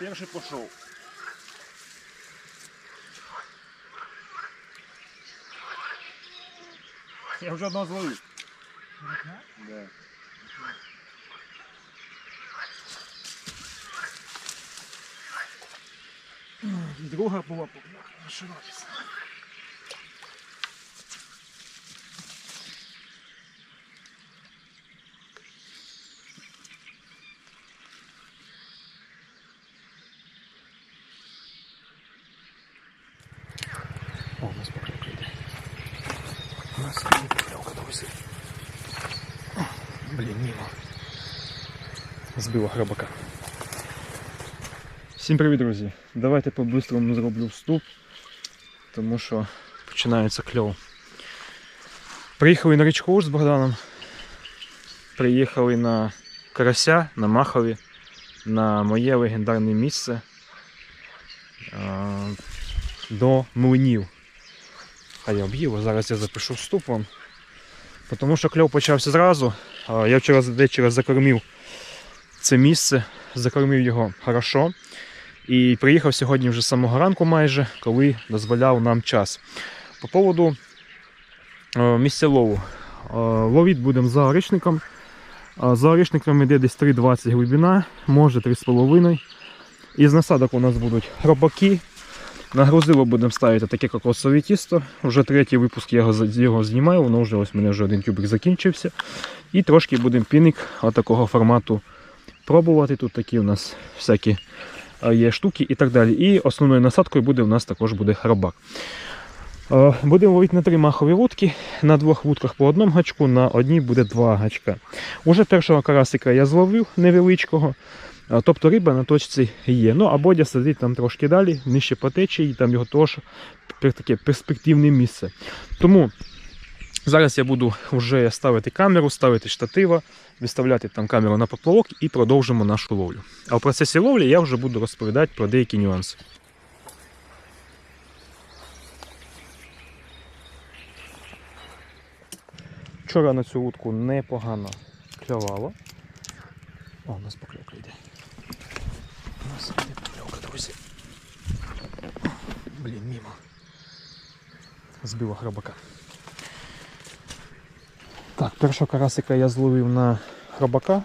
Перший пішов. Я вже одного зловив. Да. Друга була нашиватися. О, у нас поклевка йде. У нас є друзі. Блін, мимо. Збила грабака. Всім привіт, друзі! Давайте по-бистрому зроблю вступ, тому що починається кльово. Приїхали на річку з Богданом. Приїхали на Карася, на Махові, на моє легендарне місце до млинів. А я об'їв, зараз я запишу вступ вам. Тому що кльов почався зразу. Я вчора ввечері закормив це місце, закормив його хорошо. І приїхав сьогодні вже з самого ранку майже, коли дозволяв нам час. По поводу е, місця лову. Е, Ловіть будемо за орішником. Е, За орішником йде десь 3,20 глибина, може 3,5. Із насадок у нас будуть робаки. На грузило будемо ставити таке кокосове тісто. Вже третій випуск я його, знімаю, воно вже ось у мене вже один тюбик закінчився. І трошки будемо піник такого формату пробувати. Тут такі у нас всякі е, є штуки і так далі. І основною насадкою буде у нас також буде рабак. Е, Будемо ловити на три махові вудки, на двох вудках по одному гачку, на одній буде два гачка. Уже першого карасика я зловив невеличкого. Тобто риба на точці є. Ну, а Бодя сидить там трошки далі, нижче по течії, там його теж таке перспективне місце. Тому зараз я буду вже ставити камеру, ставити штатива, виставляти там камеру на поплавок і продовжимо нашу ловлю. А в процесі ловлі я вже буду розповідати про деякі нюанси. Вчора на цю утку непогано клювало. О, у нас покльовка йде. Йде покльовка, друзі. Блін, мимо. Збила храбака. Так, першого карасика я зловив на храбака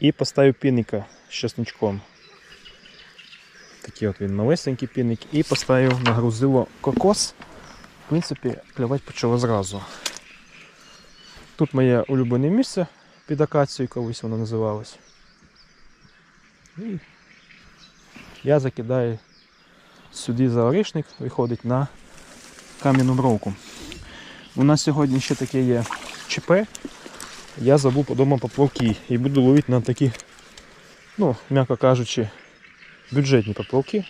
і поставив пінника з чесничком. Такий от він малесенький пінник. І поставив на грузило кокос. В принципі, клювати почало зразу. Тут моє улюблене місце під акацією, колись воно називалось. І я закидаю сюди за орішник, виходить на кам'яну бровку. У нас сьогодні ще таке є ЧП. Я забув подома поплавки і буду ловити на такі, ну, м'яко кажучи, бюджетні поплавки.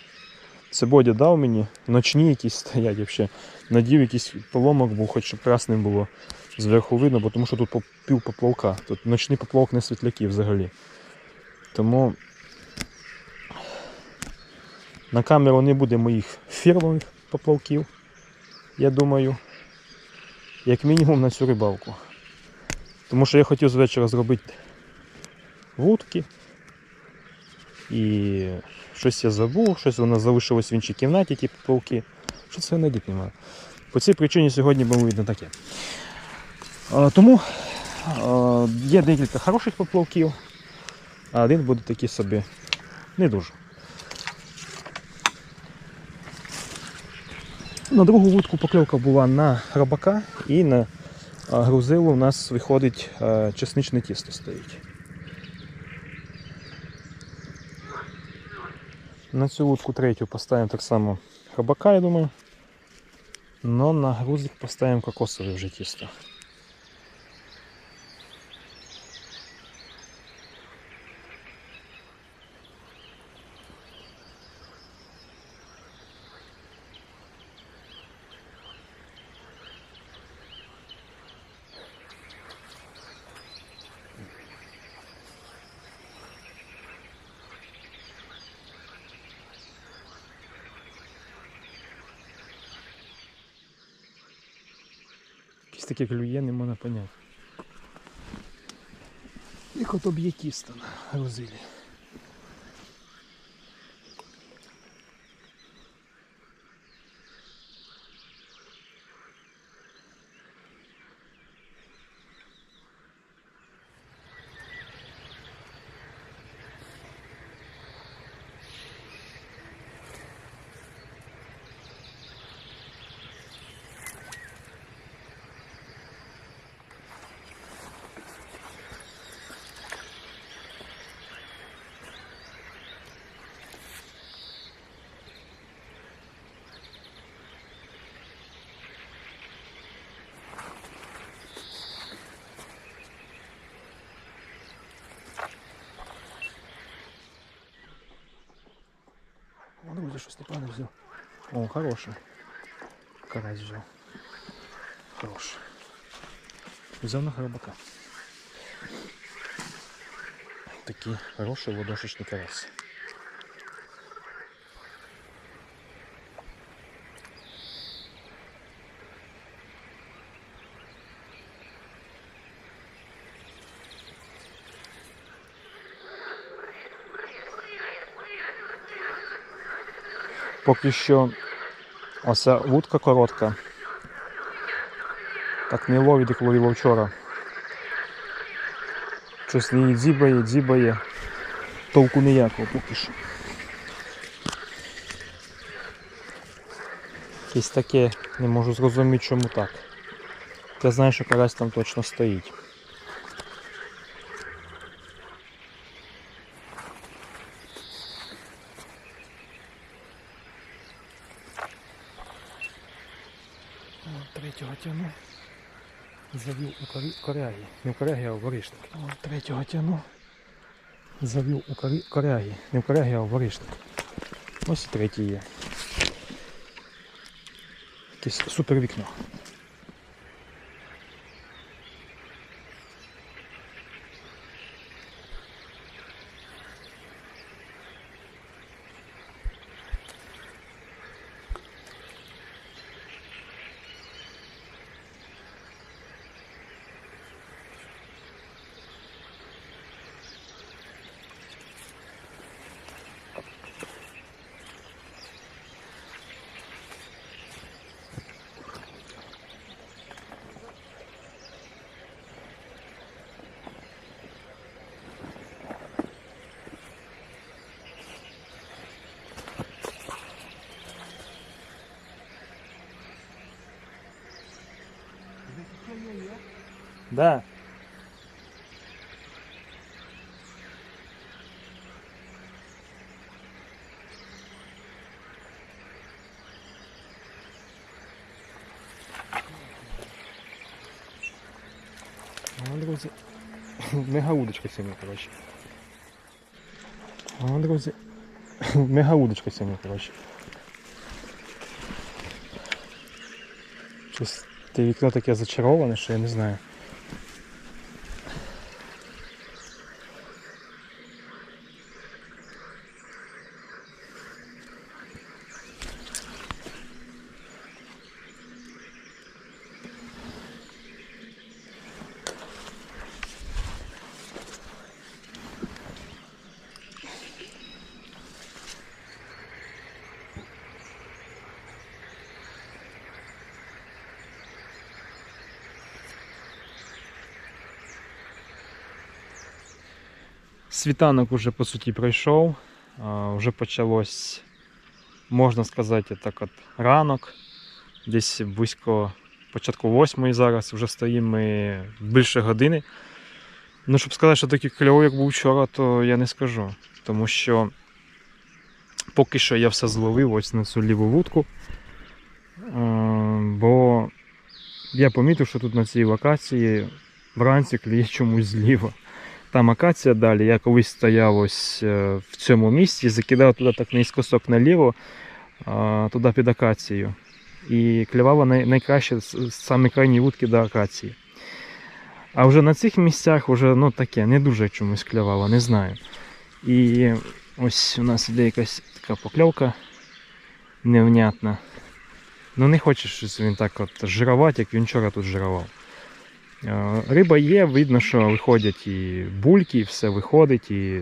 Це Бодя дав мені, ночні якісь стоять взагалі. Надів якийсь поломок був, хоч щоб красним було зверху видно, тому що тут пів поплавка. Тут ночний поплавок не світляки взагалі. Тому на камеру не буде моїх фірмових поплавків, я думаю, як мінімум на цю рибалку. Тому що я хотів з вечора зробити вудки. І щось я забув, щось воно залишилось в іншій кімнаті, ті поплавки. Що це не немає. По цій причині сьогодні було видно таке. А, Тому а, є декілька хороших поплавків, а один буде такий собі не дуже. На другу вудку покльовка була на рабака і на грузилу у нас виходить чесничне тісто стоїть. На цю вудку третю поставимо так само рабака, я думаю. Но на грузик поставимо кокосове вже тісто. Таке клює, не можна поняти. Як от об'є тісто Ти що Степан взяв? О, хороший. Карась взяв. Хороший. Взяв на хробака. Такий хороший водошечний карась. Поки що оця вудка коротка. Так не ловить, як ловило вчора. Щось її дзібає, дзібає. Толку ніякого поки що. Якесь таке, не можу зрозуміти, чому так. Я знаю, що карась там точно стоїть. Третього тяну. Завів у корі- корягі. Не в а. Третього тяну. Завів у коряги. Не в корягі, а в горішник. Ось і третій є. Якесь супер Да. О, друзі. Мега удочка сьогодні, коротше. О, друзі. Мега удочка сьогодні, коротше. Щось те вікно таке зачароване, що я не знаю. Світанок уже по суті пройшов. Вже почалось, можна сказати, так от ранок. Десь близько початку восьмої зараз вже стоїмо більше години. Ну, щоб сказати, що такий кльовий, як був вчора, то я не скажу. Тому що поки що я все зловив ось на цю ліву вудку. Бо я помітив, що тут на цій локації вранці кліє чомусь зліва. Там акація далі. Я колись стояв ось е, в цьому місці, закидав туди так наїскосок наліво, туди під акацією. І клювала найкраще саме крайні вудки до акації. А вже на цих місцях вже ну, таке, не дуже чомусь клювало, не знаю. І ось у нас іде якась така покльовка невнятна. Ну не хоче щось він так от жирувати, як він вчора тут жирував. Е, Риба є, видно, що виходять і бульки, і все виходить, і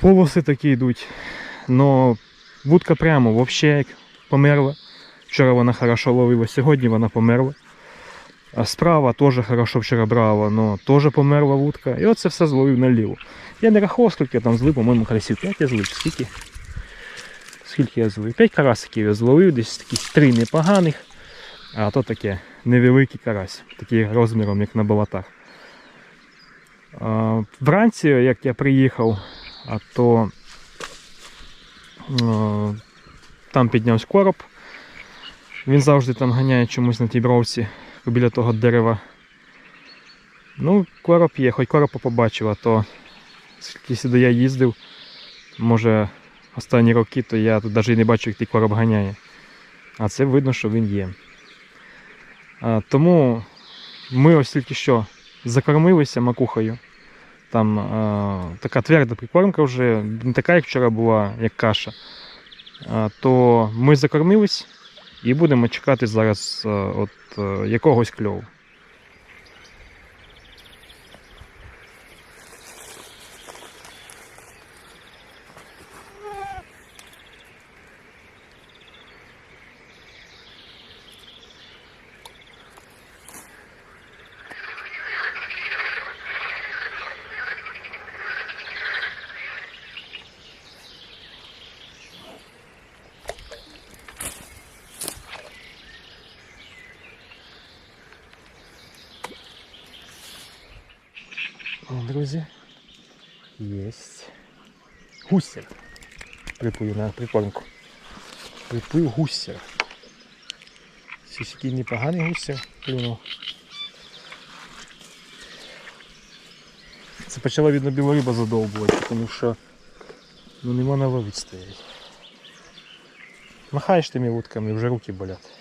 полоси такі йдуть. Но вудка прямо взагалі померла. Вчора вона хорошо ловила, сьогодні вона померла. А справа теж хорошо вчора брала, але теж померла вудка. І оце все зловив наліво. Я не рахував, скільки я там злив, по-моєму, карасів 5 я злив, скільки. Скільки я зловив? 5 карасиків я зловив, десь такі 3 непоганих. А то таке невеликий карась, такий розміром, як на болотах. Вранці, як я приїхав, то там піднявся короб. Він завжди там ганяє чомусь на тій бровці біля того дерева. Ну, короб є, хоч коропа побачив, а то скільки сюди я їздив, може останні роки, то я тут навіть не бачу, як той короб ганяє. А це видно, що він є. Тому ми ось тільки що закормилися макухою. Там е, така тверда прикормка вже, не така, як вчора була, як каша. Е, то ми закормились і будемо чекати зараз е, от, е, якогось кльову. Друзі. Єсть. Гусер. Приплив на прикормку. Приплив гусер. Сільський непоганий гусер клюнув. Це почала видно біла риба задовбувати, тому що ну нема наловить стоять. Махаєш тими вудками, вже руки болять.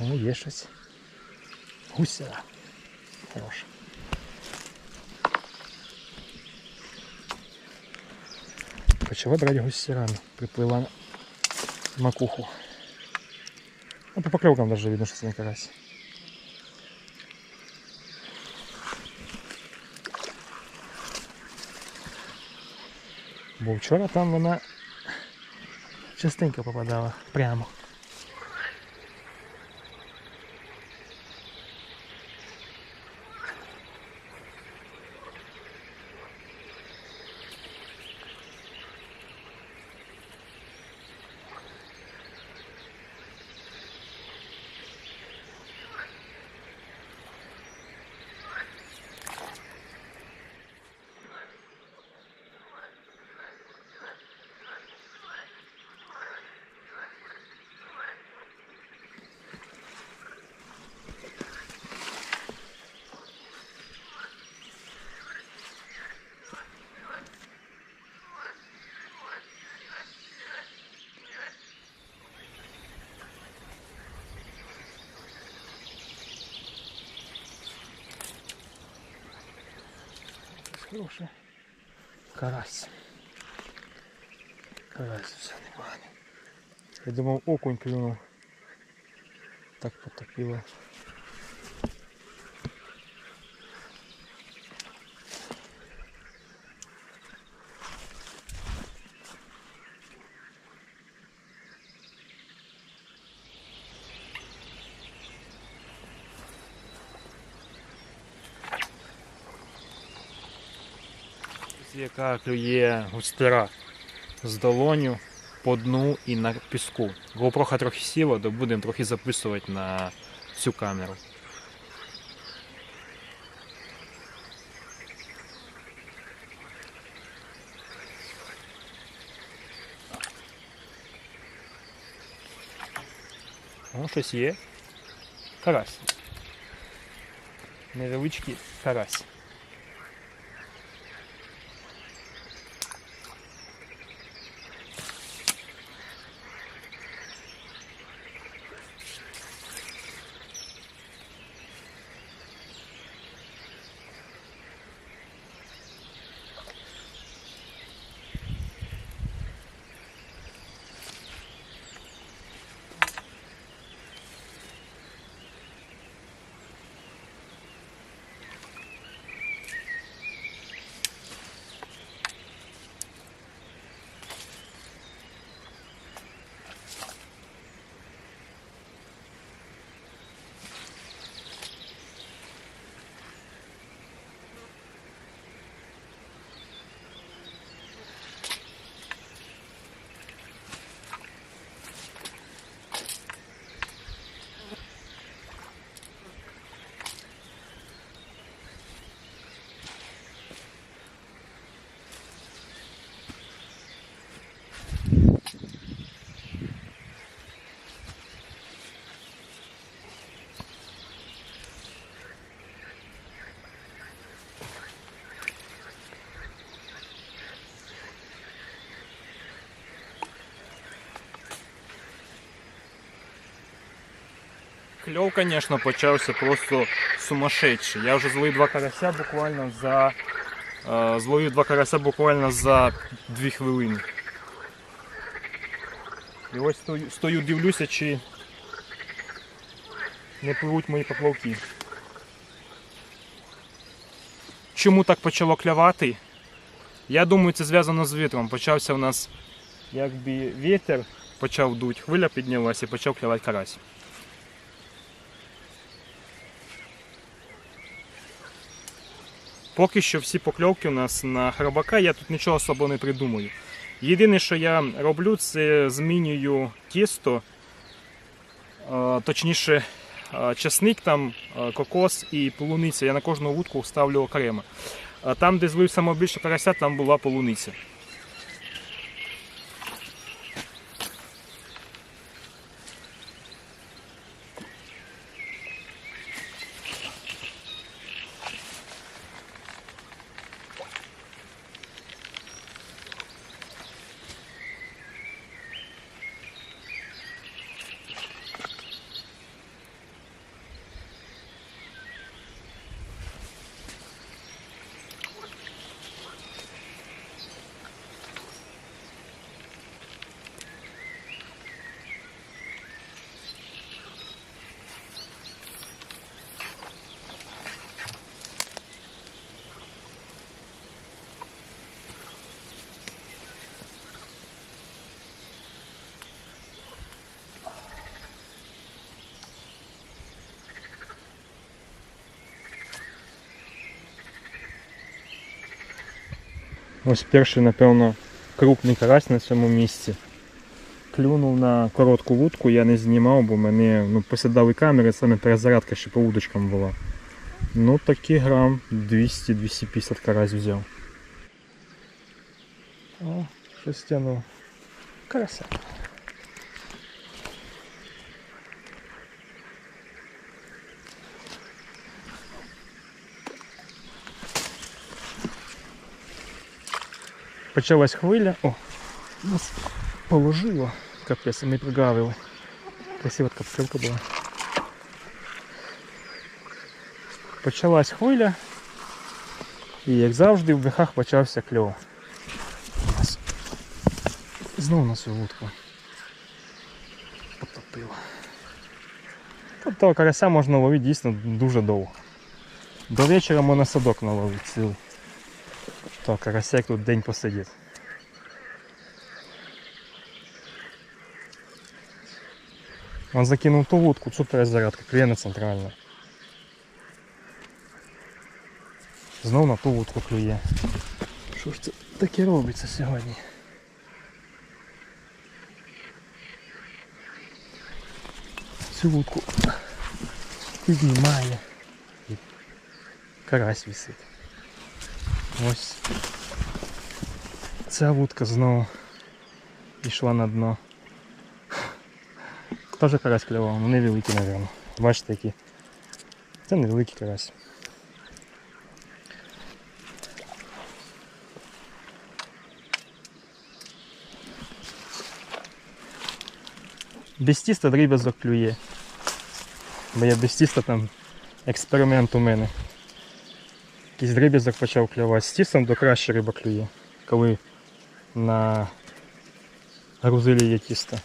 О, є щось. Гуся. Хорош. Почала брати гусярами. Приплила на макуху. Ну, по поклевкам даже видно, що це не карась. Бо вчора там вона частенько попадала прямо. Хороший. Карась. Карась все непоганий. Я думав окунь клюнув. Так потопило. Яка клює густера з долоню по дну і на піску. GoPro трохи сіло, то будемо трохи записувати на цю камеру. О, щось є. Карась. Невеличкий карась. Кльов, звісно, почався просто сумасшедший. Я вже зловив два карася буквально за. е, Зловив два карася буквально за дві хвилини. І ось стою, стою дивлюся, чи не пливуть мої поплавки. Чому так почало клявати? Я думаю, це зв'язано з вітром. Почався у нас якби вітер почав дуть, хвиля піднялася і почав клявати карась. Поки що всі покльовки у нас на хробака, я тут нічого особо не придумую. Єдине, що я роблю, це змінюю тісто, точніше, часник, там, кокос і полуниця. Я на кожну вудку ставлю окремо. Там, де злив найбільше карася, там була полуниця. Ось перший, напевно, крупний карась на цьому місці. Клюнув на коротку вудку, я не знімав, бо мене ну, посідали камери, саме перезарядка ще по вудочкам була. Ну такий грам 200-250 карась взяв. О, щось тянув. Карася. Почалась хвиля. О, нас положило. Капець, ми пригавили. Красива така пчелка була. Почалась хвиля. І як завжди в бехах почався кльов. Нас Знову на цю вудку. Потопило. Того карася можна ловити дійсно дуже довго. До вечора можна садок наловити цілий. То карасек тут день посидить. Он закинув ту вудку, цю перезарядка, клієна центральна. Знов на ту вудку клює. Що ж це таке робиться сьогодні? Цю вудку піднімає. І карась висить. Ось ця вудка знову пішла на дно. Теж карась клював, ну невеликий, мабуть. Бачите які. Це невеликий карась. Без тіста дріб'язок клює. Бо я без тіста там експеримент у мене. Якийсь дріб'язок почав клювати. З тістом до краще риба клює, коли на грузилі є тісто.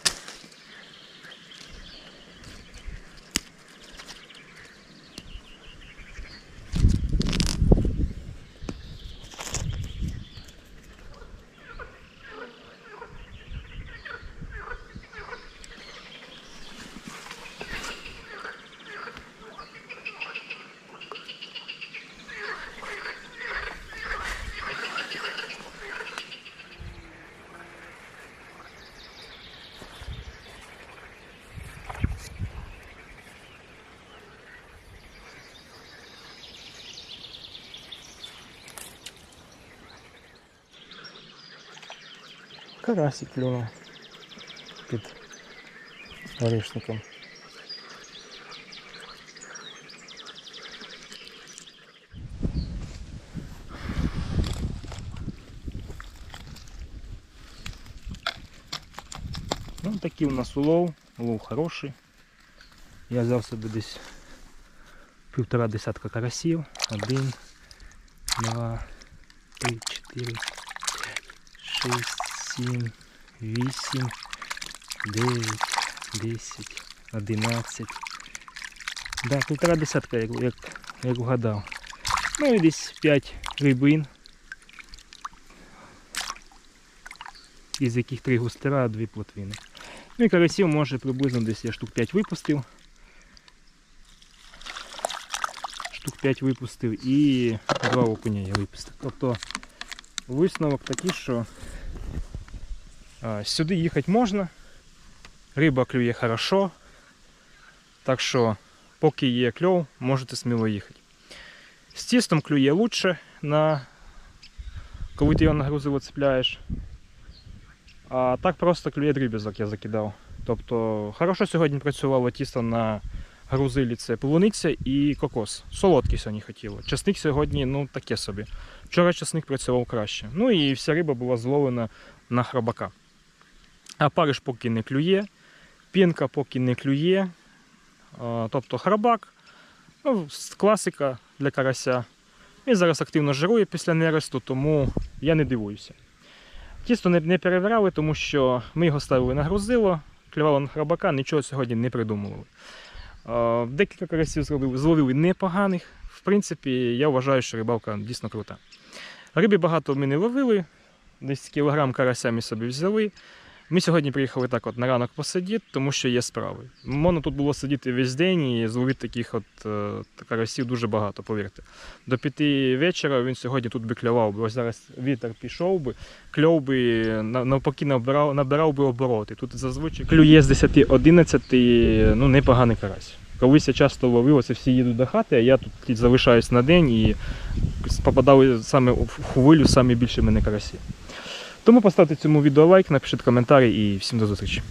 Карасик клюнув під горішником. Ну, такий у нас улов, улов хороший. Я взяв собі десь півтора десятка карасів. Один, два, три, чотири, п'ять, шість, Сім, вісім, дев'ять, десять, одинадцять. Да, півтора десятка, як, як, як вгадав. Ну і десь 5 рибин. Із яких три густера, а дві плотвини. Ну і карасів може приблизно десь я штук 5 випустив. Штук 5 випустив і два окуня я випустив. Тобто висновок такий, що сюди їхати можна, риба клює хорошо. Так що, поки є кльов, можете сміло їхати. З тістом клює лучше, на... коли ти його на грузиво цепляєш. А так просто клює дріб'язок я закидав. Тобто, хорошо сьогодні працювало тісто на грузилі це полуниця і кокос. Солодкий сьогодні хотіло. Часник сьогодні, ну таке собі. Вчора часник працював краще. Ну і вся риба була зловлена на храбака. А париж поки не клює, пінка поки не клює. Тобто храбак, ну, класика для карася. Він зараз активно жирує після нересту, тому я не дивуюся. Тісто не, перевіряли, тому що ми його ставили на грузило, клювало на храбака, нічого сьогодні не придумували. Декілька карасів зловили непоганих. В принципі, я вважаю, що рибалка дійсно крута. Риби багато ми не ловили, десь кілограм карася ми собі взяли. Ми сьогодні приїхали так от на ранок посидіти, тому що є справи. Можна тут було сидіти весь день і зловити таких от е, карасів дуже багато, повірте. До п'яти вечора він сьогодні тут би клював би. Ось зараз вітер пішов би, кльов би навпаки набирав, набирав би обороти. Тут зазвичай клює з 10-11, ну непоганий карась. Колись я часто ловив, оце всі їдуть до хати, а я тут залишаюсь на день і попадали саме в хвилю саме більше мене карасі. Тому поставте цьому відео лайк, напишіть коментарі і всім до зустрічі.